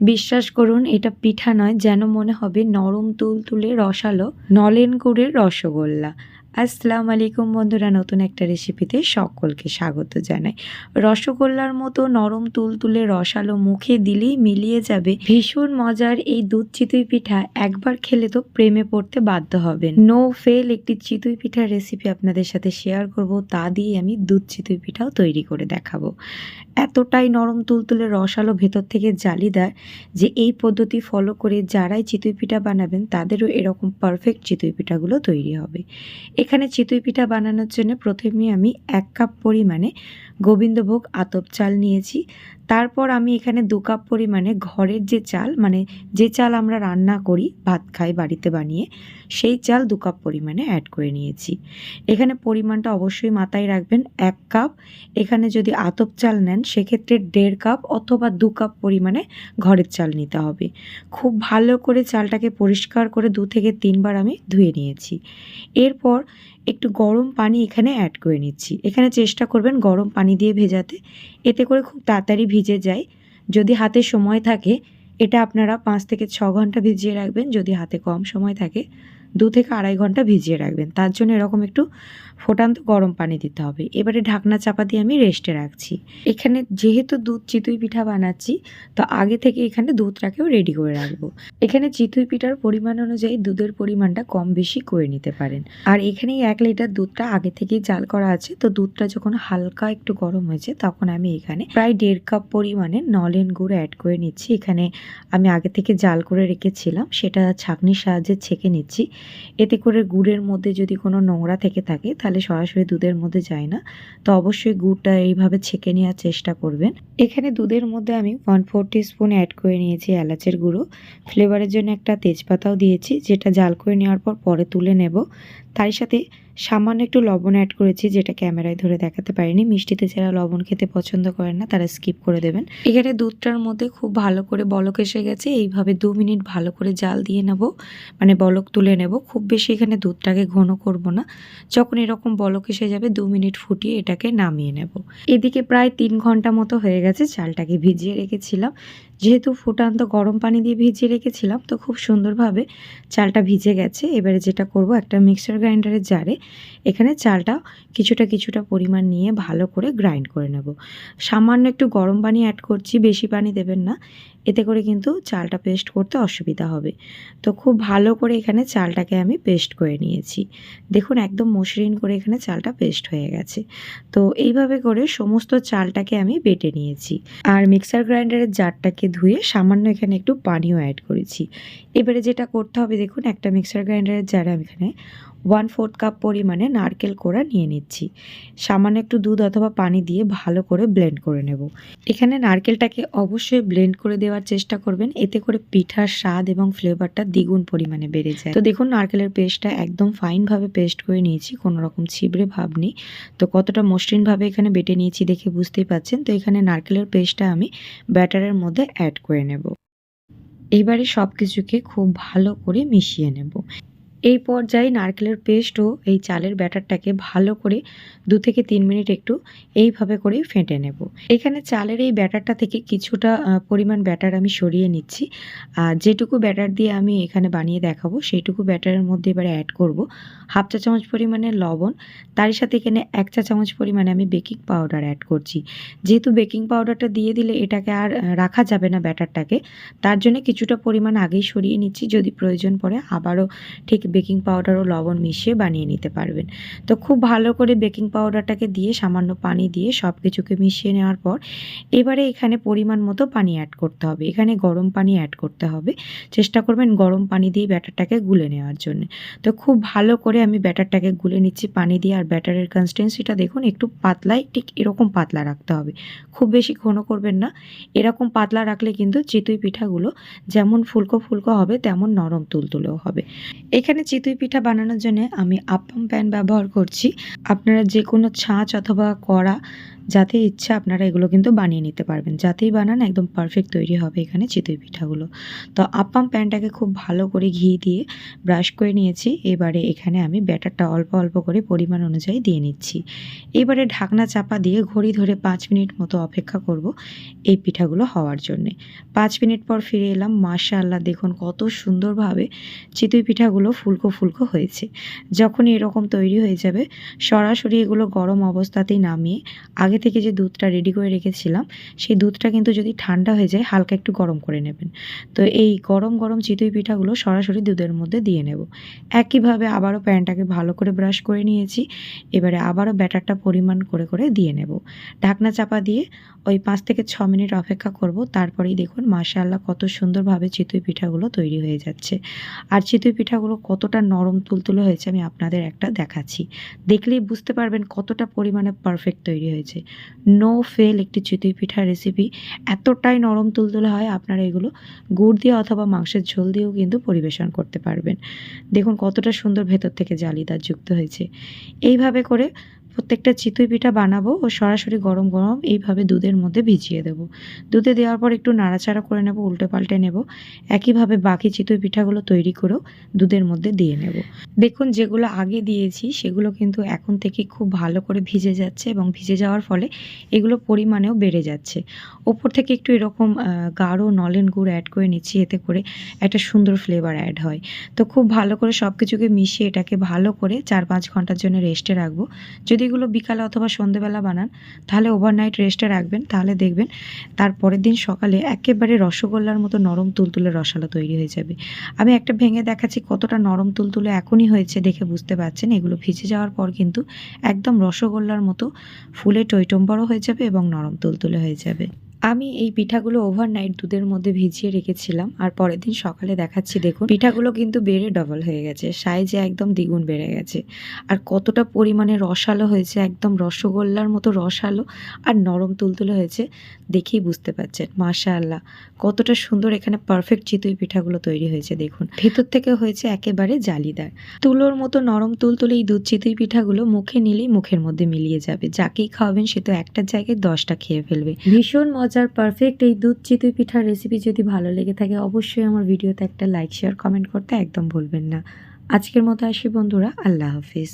বিশ্বাস করুন এটা পিঠা নয় যেন মনে হবে নরম তুল তুলে রসালো নলেন রসগোল্লা। আসসালামু আলাইকুম বন্ধুরা, নতুন একটা রেসিপিতে সকলকে স্বাগত জানাই। রসগোল্লার মতো নরম তুলতুলে রসালো মুখে দিলেই মিলিয়ে যাবে। ভীষণ মজার এই দুধ চিতুই পিঠা একবার খেলে তো প্রেমে পড়তে বাধ্য হবেন। নো ফেল একটি চিতুই পিঠার রেসিপি আপনাদের সাথে শেয়ার করব, তা দিয়ে আমি দুধ চিতুই পিঠাও তৈরি করে দেখাবো। এতটাই নরম তুলতুলে রসালো ভেতর থেকে জালিদার যে এই পদ্ধতি ফলো করে যারাই চিতুই পিঠা বানাবেন, তাদেরও এরকম পারফেক্ট চিতুই পিঠাগুলো তৈরি হবে। এখানে চিতুই পিঠা বানানোর জন্য প্রথমে আমি এক কাপ পরিমাণে গোবিন্দভোগ আতপ চাল নিয়েছি। তারপর আমি এখানে দু কাপ পরিমাণে ঘরের যে চাল মানে যে চাল আমরা রান্না করি, ভাত খাই বাড়িতে বানিয়ে, সেই চাল দু কাপ পরিমাণে অ্যাড করে নিয়েছি। এখানে পরিমাণটা অবশ্যই মাথায় রাখবেন, এক কাপ। এখানে যদি আতপ চাল নেন, সেক্ষেত্রে দেড় কাপ অথবা দু কাপ পরিমাণে ঘরের চাল নিতে হবে। খুব ভালো করে চালটাকে পরিষ্কার করে দু থেকে তিনবার আমি ধুয়ে নিয়েছি। এরপর একটু গরম পানি এখানে অ্যাড করে নিচ্ছি। এখানে চেষ্টা করবেন গরম পানি দিয়ে ভেজাতে। এতে করে খুব তাড়াতাড়ি ভিজে যায়। যদি হাতে সময় থাকে, এটা আপনারা পাঁচ থেকে ছ ঘণ্টা ভিজিয়ে রাখবেন, যদি হাতে কম সময় থাকে। দু থেকে আড়াই ঘণ্টা ভিজিয়ে রাখবেন। তার জন্য এরকম একটু ফোটান্ত গরম পানি দিতে হবে। এবারে ঢাকনা চাপা দিয়ে আমি রেস্টে রাখছি। এখানে যেহেতু দুধ চিতুই পিঠা বানাচ্ছি, তো আগে থেকে এখানে দুধটাকেও রেডি করে রাখব। এখানে চিতুই পিঠার পরিমাণ অনুযায়ী দুধের পরিমাণটা কম বেশি করে নিতে পারেন। আর এখানে এক লিটার দুধটা আগে থেকেই জাল করা আছে। তো দুধটা যখন হালকা একটু গরম হয়েছে, তখন আমি এখানে প্রায় দেড় কাপ পরিমাণে নলেন গুড় অ্যাড করে নিচ্ছি। এখানে আমি আগে থেকে জাল করে রেখেছিলাম। সেটা ছাঁকনির সাহায্যে ছেঁকে নিচ্ছি। এতে করে গুড়ের মধ্যে যদি কোনো নোংরা থেকে থাকে, তাহলে সরাসরি দুধের মধ্যে যায় না। তো অবশ্যই গুড়টা এইভাবে ছেঁকে নেওয়ার চেষ্টা করবেন। এখানে দুধের মধ্যে আমি ওয়ান ফোর স্পুন অ্যাড করে নিয়েছি এলাচের গুঁড়ো। ফ্লেভারের জন্য একটা তেজপাতাও দিয়েছি, যেটা জাল করে নেওয়ার পর পরে তুলে নেব। তার সাথে সামান্য একটু লবণ অ্যাড করেছি, যেটা ক্যামেরায় ধরে দেখাতে পারিনি। মিষ্টিতে যারা লবণ খেতে পছন্দ করেন না, তারা স্কিপ করে দেবেন। এখানে দুধটার মধ্যে খুব ভালো করে বলক এসে গেছে। এইভাবে দু মিনিট ভালো করে জাল দিয়ে নেব মানে বলক তুলে নেব। খুব বেশি এখানে দুধটাকে ঘন করব না। যখন এরকম বলক এসে যাবে, দু মিনিট ফুটিয়ে এটাকে নামিয়ে নেব। এদিকে প্রায় তিন ঘণ্টা মতো হয়ে গেছে, চালটাকে ভিজিয়ে রেখেছিলাম। যেহেতু ফুটান্ত গরম পানি দিয়ে ভিজিয়ে রেখেছিলাম, তো খুব সুন্দরভাবে চালটা ভিজে গেছে। এবারে যেটা করব, একটা মিক্সার গ্রাইন্ডারের জারে এখানে চালটা কিছুটা কিছুটা পরিমাণ নিয়ে ভালো করে গ্রাইন্ড করে নেব। সামান্য একটু গরম পানি অ্যাড করছি, বেশি পানি দেবেন না। এতে করে কিন্তু চালটা পেস্ট করতে অসুবিধা হবে। তো খুব ভালো করে এখানে চালটাকে আমি পেস্ট করে নিয়েছি। দেখুন, একদম মসৃণ করে এখানে চালটা পেস্ট হয়ে গেছে। তো এইভাবে করে সমস্ত চালটাকে আমি বেটে নিয়েছি। আর মিক্সার গ্রাইন্ডারের জারটাকে ধুয়ে সামান্য এখানে একটু পানিও অ্যাড করেছি। এবারে যেটা করতে হবে, দেখুন, একটা মিক্সার গ্রাইন্ডারের জারে আমি এখানে ওয়ান ফোর্থ কাপ পরিমাণে নারকেল কোড়া নিয়ে নিচ্ছি। সামান্য একটু দুধ অথবা পানি দিয়ে ভালো করে ব্লেন্ড করে নেব। এখানে নারকেলটাকে অবশ্যই ব্লেন্ড করে দেওয়ার চেষ্টা করবেন। এতে করে পিঠার স্বাদ এবং ফ্লেভারটা দ্বিগুণ পরিমাণে বেড়ে যায়। তো দেখুন, নারকেলের পেস্টটা একদম ফাইনভাবে পেস্ট করে নিয়েছি কোনো রকম ছিবড়ে ভাব নেই। তো কতটা মসৃণভাবে এখানে বেটে নিয়েছি দেখে বুঝতেই পাচ্ছেন। তো এখানে নারকেলের পেস্টটা আমি ব্যাটারের মধ্যে অ্যাড করে নেব। এইবারে সব কিছুকে খুব ভালো করে মিশিয়ে নেব। এই পর্যায়ে নারকেলের পেস্টও এই চালের ব্যাটারটাকে ভালো করে দু থেকে তিন মিনিট একটু এইভাবে করেই ফেটে নেব। এখানে চালের এই ব্যাটারটা থেকে কিছুটা পরিমাণ ব্যাটার আমি সরিয়ে নিচ্ছি। আর যেটুকু ব্যাটার দিয়ে আমি এখানে বানিয়ে দেখাবো, সেইটুকু ব্যাটারের মধ্যে এবারে অ্যাড করব। হাফ চা চামচ পরিমাণে লবণ, তারই সাথে এখানে এক চা চামচ পরিমাণে আমি বেকিং পাউডার অ্যাড করছি। যেহেতু বেকিং পাউডারটা দিয়ে দিলে এটাকে আর রাখা যাবে না ব্যাটারটাকে, তার জন্য কিছুটা পরিমাণ আগেই সরিয়ে নিচ্ছি। যদি প্রয়োজন পড়ে আবারও ঠিক বেকিং পাউডার ও লবণ মিশিয়ে বানিয়ে নিতে পারবেন। তো খুব ভালো করে বেকিং পাউডারটাকে দিয়ে সামান্য পানি দিয়ে সব কিছুকে মিশিয়ে নেওয়ার পর এবারে এখানে পরিমাণ মতো পানি অ্যাড করতে হবে। এখানে গরম পানি অ্যাড করতে হবে। চেষ্টা করবেন গরম পানি দিয়ে ব্যাটারটাকে গুলে নেওয়ার জন্য। তো খুব ভালো করে আমি ব্যাটারটাকে গুলে নিচ্ছি পানি দিয়ে আর ব্যাটারের কনসিস্টেন্সিটা দেখুন একটু পাতলাই, ঠিক এরকম পাতলা রাখতে হবে। খুব বেশি ঘন করবেন না। এরকম পাতলা রাখলে কিন্তু চিতই পিঠাগুলো যেমন ফুলকো ফুলকো হবে তেমন নরম তুলতুলেও হবে। এখানে চিতই পিঠা বানানোর জন্য আমি আপ্পাম প্যান ব্যবহার করছি। আপনারা যে কোনো ছাঁচ অথবা কড়া যাতে ইচ্ছা আপনারা এগুলো কিন্তু বানিয়ে নিতে পারবেন। যাতেই বানান, একদম পারফেক্ট তৈরি হবে এখানে চিতই পিঠাগুলো। তো আপ্পাম প্যানটাকে খুব ভালো করে ঘি দিয়ে ব্রাশ করে নিয়েছি। এবারে এখানে আমি ব্যাটারটা অল্প অল্প করে পরিমাণ অনুযায়ী দিয়ে নিচ্ছি। এবারে ঢাকনা চাপা দিয়ে ঘড়ি ধরে পাঁচ মিনিট মতো অপেক্ষা করব এই পিঠাগুলো হওয়ার জন্যে। পাঁচ মিনিট পর ফিরে এলাম। মাশাআল্লাহ, দেখুন কত সুন্দরভাবে চিতই পিঠাগুলো ফুলকো ফুলকো হয়েছে। যখনই এরকম তৈরি হয়ে যাবে, সরাসরি এগুলো গরম অবস্থাতেই নামিয়ে আগে থেকে যে দুধটা রেডি করে রেখেছিলাম, সেই দুধটা কিন্তু যদি ঠান্ডা হয়ে যায়, হালকা একটু গরম করে নেবেন। তো এই গরম গরম চিতই পিঠাগুলো সরাসরি দুধের মধ্যে দিয়ে নেব। একইভাবে আবারও প্যানটাকে ভালো করে ব্রাশ করে নিয়েছি। এবারে আবারও ব্যাটারটা পরিমাণ করে করে দিয়ে নেব। ঢাকনা চাপা দিয়ে ওই পাঁচ থেকে ছ মিনিট অপেক্ষা করব। তারপরেই দেখুন মাশাআল্লাহ কত সুন্দরভাবে চিতই পিঠাগুলো তৈরি হয়ে যাচ্ছে। আর চিতই পিঠাগুলো কতটা নরম তুলতুলে হয়েছে আমি আপনাদের একটা দেখাচ্ছি। দেখলেই বুঝতে পারবেন কতটা পরিমাণে পারফেক্ট তৈরি হয়েছে। নো ফেল একটি চিতই পিঠার রেসিপি এতটাই নরম তুলতুলে হয়, আপনারা এগুলো গুড় দিয়ে অথবা মাংসের ঝোল দিয়েও কিন্তু পরিবেশন করতে পারবেন। দেখুন কতটা সুন্দর ভেতর থেকে জালিদার যুক্ত হয়েছে। এইভাবে করে প্রত্যেকটা চিতই পিঠা বানাবো ও সরাসরি গরম গরম এইভাবে দুধের মধ্যে ভিজিয়ে দেবো। দুধে দেওয়ার পর একটু নাড়াচাড়া করে নেব উল্টে পাল্টে নেব। একইভাবে বাকি চিতই পিঠাগুলো তৈরি করেও দুধের মধ্যে দিয়ে নেব। দেখুন, যেগুলো আগে দিয়েছি সেগুলো কিন্তু এখন থেকে খুব ভালো করে ভিজে যাচ্ছে এবং ভিজে যাওয়ার ফলে এগুলো পরিমাণেও বেড়ে যাচ্ছে। ওপর থেকে একটু এরকম গাঢ় নলেন গুড় অ্যাড করে নিচ্ছি, এতে করে একটা সুন্দর ফ্লেভার অ্যাড হয়। তো খুব ভালো করে সব কিছুকে মিশিয়ে এটাকে ভালো করে চার পাঁচ ঘণ্টার জন্য রেস্টে রাখব। যদি এগুলো বিকালে অথবা সন্ধেবেলা বানান, তাহলে ওভারনাইট রেস্টে রাখবেন, তাহলে দেখবেন তার পরের দিন সকালে একেবারে রসগোল্লার মতো নরম তুলতুলে রসালো তৈরি হয়ে যাবে। আমি একটা ভেঙে দেখাচ্ছি কতটা নরম তুলতুলে এখনই হয়েছে দেখে বুঝতে পারছেন, এগুলো ভিজে যাওয়ার পর কিন্তু একদম রসগোল্লার মতো ফুলে টৈটম্বরও হয়ে যাবে এবং নরম তুলতুলে হয়ে যাবে। আমি এই পিঠাগুলো ওভারনাইট দুধের মধ্যে ভিজিয়ে রেখেছিলাম আর পরের দিন সকালে দেখাচ্ছি, দেখুন। পিঠাগুলো কিন্তু বেড়ে ডবল হয়ে গেছে সাইজে একদম দ্বিগুণ বেড়ে গেছে। আর কতটা পরিমাণে রসালো হয়েছে, একদম রসগোল্লার মতো রসালো আর নরম তুলতুলে হয়েছে, দেখেই বুঝতে পারছেন। মাশাআল্লাহ, কতটা সুন্দর এখানে পারফেক্ট চিতই পিঠাগুলো তৈরি হয়েছে, দেখুন। ভেতর থেকে হয়েছে একেবারে জালিদার। তুলোর মতো নরম তুলতুলে এই দুধ চিতই পিঠাগুলো মুখে নিলেই মুখের মধ্যে মিলিয়ে যাবে। যাকেই খাওয়াবেন সে তো একটার জায়গায় দশটা খেয়ে ফেলবে। ভীষণ মজার পারফেক্ট এই দুধ চিতই পিঠার রেসিপি যদি ভালো লেগে থাকে, অবশ্যই আমার ভিডিওতে একটা লাইক শেয়ার কমেন্ট করতে একদম ভুলবেন না। আজকের মতো আসি বন্ধুরা, আল্লাহ হাফিজ।